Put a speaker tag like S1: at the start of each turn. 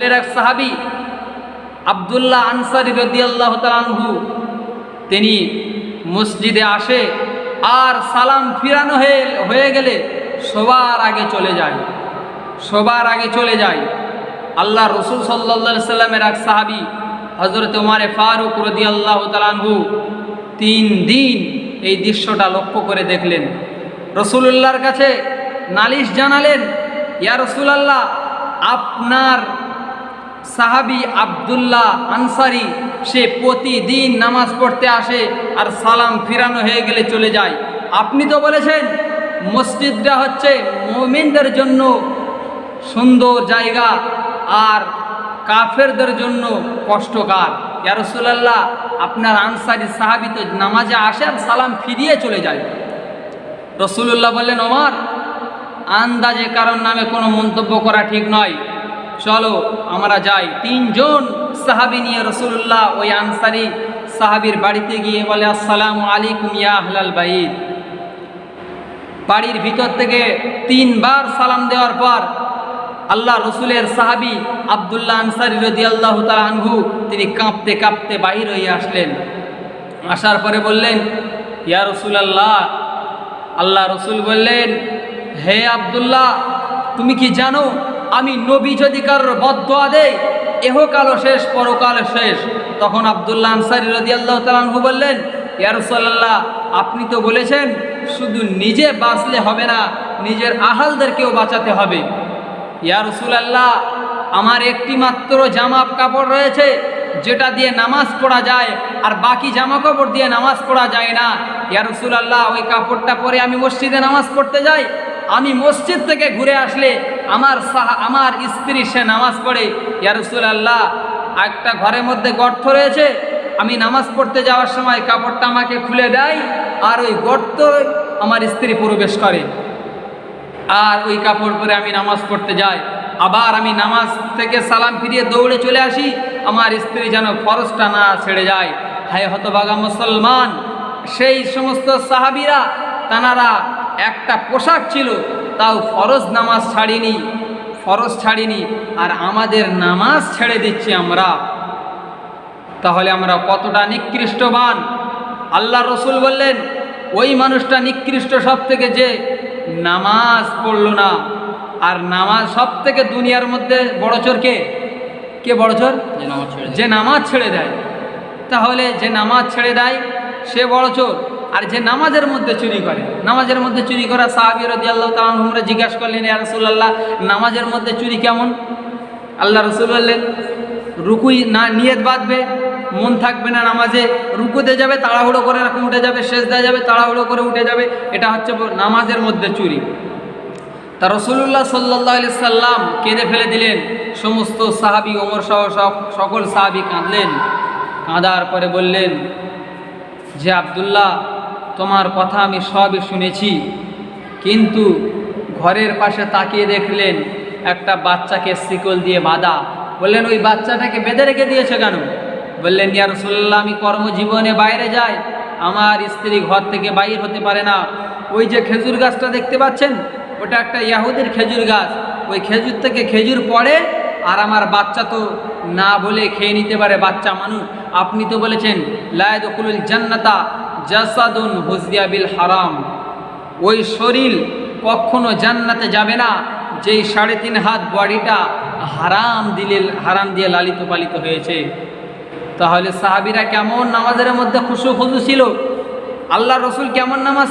S1: এক সাহাবি, আবদুল্লাহ আনসারি রদিয়াল্লাহ তালানহু তিনি মসজিদে আসে আর সালাম ফিরানো হয়ে হয়ে গেলে সবার আগে চলে যায়। সবার আগে চলে যায়। আল্লাহ রসুল সাল্লা সাল্লামের এক সাহাবি হজরত উমারে ফারুক রদি রদিয়াল্লাহ তালানহু তিন দিন এই দৃশ্যটা লক্ষ্য করে দেখলেন। রসুলুল্লাহর কাছে নালিশ জানালেন, ইয়া রসুলাল্লাহ, আপনার সাহাবি আবদুল্লাহ আনসারি, সে প্রতিদিন নামাজ পড়তে আসে আর সালাম ফিরানো হয়ে গেলে চলে যায়। আপনি তো বলেছেন, মসজিদটা হচ্ছে মোমিনদের জন্য সুন্দর জায়গা আর কাফেরদের জন্য কষ্টকর। ইয়া রসুলাল্লাহ, আপনার আনসারি সাহাবি তো নামাজে আসে আর সালাম ফিরিয়ে চলে যায়। রসুল্লাহ বললেন, ওমর, আন্দাজে কারণ নামে কোনো মন্তব্য করা ঠিক নয়। চলো আমরা যাই। তিনজন সাহাবি নিয়ে রসুল্লাহ ওই আনসারি সাহাবির বাড়িতে গিয়ে বলে, আসসালামু আলাইকুম ইয়া আহলাল বাইত। বাড়ির ভিতর থেকে তিনবার সালাম দেওয়ার পর আল্লাহ রসুলের সাহাবি আবদুল্লাহ আনসারি রদি আল্লাহ আনহু, তিনি কাঁপতে কাঁপতে বাহির হয়ে আসলেন। আসার পরে বললেন, ইয়া রসুল আল্লাহ আল্লাহ রসুল বললেন, হে আবদুল্লাহ, তুমি কি জানো আমি নবী যদি কারোর বদোয়া দেই এহকালও শেষ পরকাল শেষ। তখন আবদুল্লাহ আনসারি রদি আল্লাহ তালানহু বললেন ইয়ারসাল্লাহ আপনি তো বলেছেন, শুধু নিজে বাঁচলে হবে না, নিজের আহালদেরকেও বাঁচাতে হবে। ইয়ারসুলাল্লাহ আমার একটি মাত্র জামা কাপড় রয়েছে, যেটা দিয়ে নামাজ পড়া যায়, আর বাকি জামা কাপড় দিয়ে নামাজ পড়া যায় না। ইয়ারসুলাল্লাহ ওই কাপড়টা পরে আমি মসজিদে নামাজ পড়তে যাই আমি মসজিদ থেকে ঘুরে আসলে আমার সাহা, আমার স্ত্রী সে নামাজ পড়ে। ইয়ারসুল আল্লাহ একটা ঘরের মধ্যে গর্ত রয়েছে, আমি নামাজ পড়তে যাওয়ার সময় কাপড়টা আমাকে খুলে দেয় আর ওই গর্ত আমার স্ত্রী প্রবেশ করে। আর ওই কাপড় পরে আমি নামাজ পড়তে যাই। আবার আমি নামাজ থেকে সালাম ফিরিয়ে দৌড়ে চলে আসি, আমার স্ত্রী যেন ফরজটা না ছেড়ে যায়। হায় হতভাগা মুসলমান, সেই সমস্ত সাহাবিরা, তানারা একটা পোশাক ছিল তাও ফরজ নামাজ ছাড়িনি ফরজ ছাড়িনি আর আমাদের নামাজ ছেড়ে দিচ্ছি আমরা। তাহলে আমরা কতটা নিকৃষ্টবান? আল্লাহ রসুল বললেন ওই মানুষটা নিকৃষ্ট সব থেকে যে নামাজ পড়ল না। আর নামাজ সব থেকে দুনিয়ার মধ্যে বড় চোর কে? কে বড় চোর?
S2: যে নামাজ ছেড়ে
S1: যে নামাজ ছেড়ে দেয়। তাহলে যে নামাজ ছেড়ে দেয় সে বড় চোর। আর যে নামাজের মধ্যে চুরি করে, নামাজের মধ্যে চুরি করা সাহাবি আল্লাহ তাহমরা জিজ্ঞাসা করলেন রসুল্লাহ নামাজের মধ্যে চুরি কেমন? আল্লাহ রসুল বললেন রুকুই না, নিয়ত বাঁধবে, মন থাকবে না নামাজে, রুকুতে যাবে, তাড়াহুড়ো করে এরকম উঠে যাবে শেষ দেওয়া যাবে, তাড়াহুড়ো করে উঠে যাবে, এটা হচ্ছে নামাজের মধ্যে চুরি। তা রসুল্লাহ সাল্লাহ আলি সাল্লাম কেঁদে ফেলে দিলেন, সমস্ত সাহাবি, ওমর সহ সকল সাহাবি কাঁদলেন। কাঁদার পরে বললেন, যে আবদুল্লাহ তোমার কথা আমি সবই শুনেছি। কিন্তু ঘরের পাশে তাকিয়ে দেখলেন একটা বাচ্চাকে শিকল দিয়ে বাঁধা। বললেন, ওই বাচ্চাটাকে বেঁধে রেখে দিয়েছে কেন? বললেন, ইয়া রসুল্লাহ আমি কর্মজীবনে বাইরে যাই। আমার স্ত্রী ঘর থেকে বাইর হতে পারে না। ওই যে খেজুর গাছটা দেখতে পাচ্ছেন, ওটা একটা ইয়াহুদের খেজুর গাছ। ওই খেজুর থেকে খেজুর পড়ে আর আমার বাচ্চা তো না বলে খেয়ে নিতে পারে বাচ্চা মানুষ। আপনি তো বলেছেন লায়দুল জান্নাতা জাসাদুন হুজিয়া বিল হারাম। ওই শরীর কখনো জান্নাতে যাবে না, যেই সাড়ে তিন হাত বডিটা হারাম দিলে হারাম দিয়ে লালিত পালিত হয়েছে। তাহলে সাহাবিরা কেমন নামাজের মধ্যে খুশু খুশু ছিল? আল্লাহ রসুল কেমন নামাজ